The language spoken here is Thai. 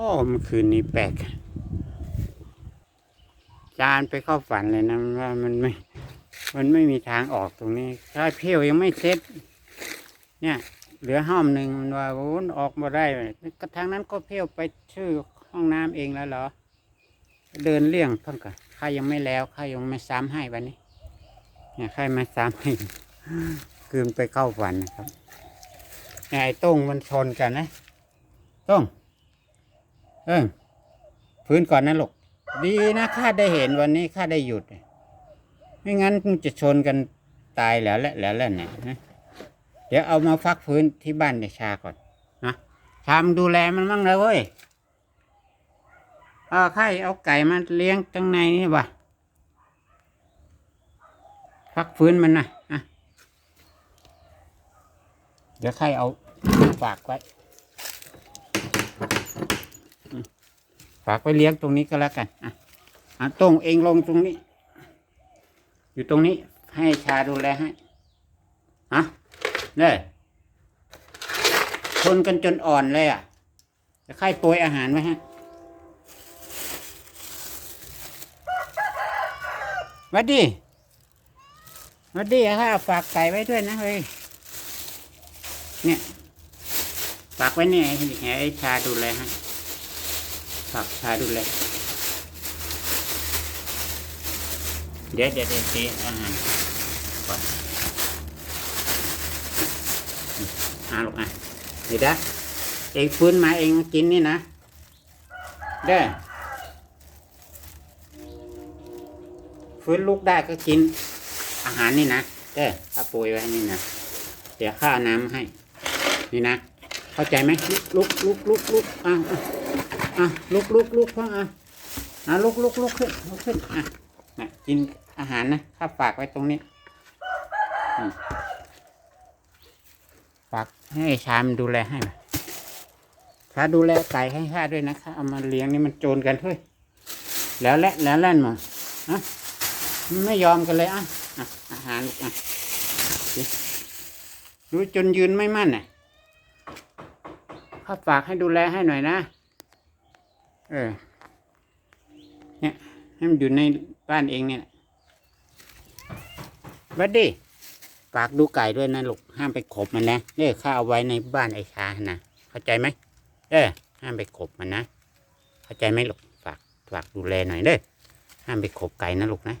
อ้เมื่อคืนนี้แปลก จานไปเข้าฝันเลยนะว่ามันไม่ มันไม่มีทางออกตรงนี้ถ้าเพี้ยวยังไม่เซ็ตเนี่ย เหลือห้อมหนึ่งมันว่าโอ้ออกมาได้ก็ทางนั้นก็เพี้ยวไปชื่อห้องน้ำเองแล้วเหรอ เดินเลี่ยงเพิ่งก่อนข้ายังไม่แล้วข้ายังไม่ซ้ำให้วันนี้ เนี่ยข้าไม่ซ้ำให้คืนไปเข้าฝันนะครับนายไอ้โต้งมันชนกันนะโต้ง เออพื้นก่อนนะลูกดีนะข้าได้เห็นวันนี้ข้าได้หยุด ไม่งั้นมันจะชนกันตายแล้วแหละแล้วแหละเนี่ยนเดี๋ยวเอามาฟักพื้นที่บ้านในชาก่อนนะชามดูแลมันมั่งเลยเว้ยเอาไข่เอาไก่มาเลี้ยงตั้งในนี่วะฟักพื้นมันนะอะ เดี๋ยวไข่เอาฝากไว้อืมฝากไว้เลี้ยงตรงนี้ก็แล้วกันอะอะตรงเองลงตรงนี้ อยู่ตรงนี้ให้ชาดูแลให้ฮะเนี่ยชนกันจนอ่อนเลยอะ จะใครโปรยอาหารไว้ฮะหวัดดีหวัดดีค่ะฝากไก่ไว้ด้วยนะเฮ้ย เนี่ย ฝากไว้เนี่ยให้ให้ไอ้ชาดูแลให้ ฝากชาดูแลย เดี๋ยวเดี๋ยวเดี๋ยวตีอาหารก่อนอาลูกอะเดี๋ยวนะเองฟื้นมาเองกินนี่นะ เด้อฟื้นลุกได้ก็กิน อาหารนี่นะเด้อข้าปุยไว้นี่นะ เดี๋ยวข้าน้ำให้ นี่นะ เข้าใจไหมลุกลุกลุกลุกอะอะ อะลุกลุกลุกพ่ออะอะลุกลุกลุกขึ้นลุกขึ้นอะนะกินอาหารนะข้าฝากไว้ตรงนี้ฝากให้ชามดูแลให้นะข้าดูแลไก่ให้ข้าด้วยนะข้าเอามาเลี้ยงนี่มันโจรกันเฮ้ยแล้วและแล้วแล่นมาฮะไม่ยอมกันเลยอะอะอาหารลูกอะสิดูจนยืนไม่มั่นน่ะข้าฝากให้ดูแลให้หน่อยนะ เออ เนี่ย ให้มันอยู่ในบ้านเองเนี่ยวัดดีฝากดูไก่ด้วยนะลูก ห้ามไปขบมันนะเออข้าเอาไว้ในบ้านไอ้ชานะเข้าใจไหมเออ ห้ามไปขบมันนะ เข้าใจไหมลูก ฝากฝากดูแลหน่อยเด้อ ห้ามไปขบไก่นะลูกนะ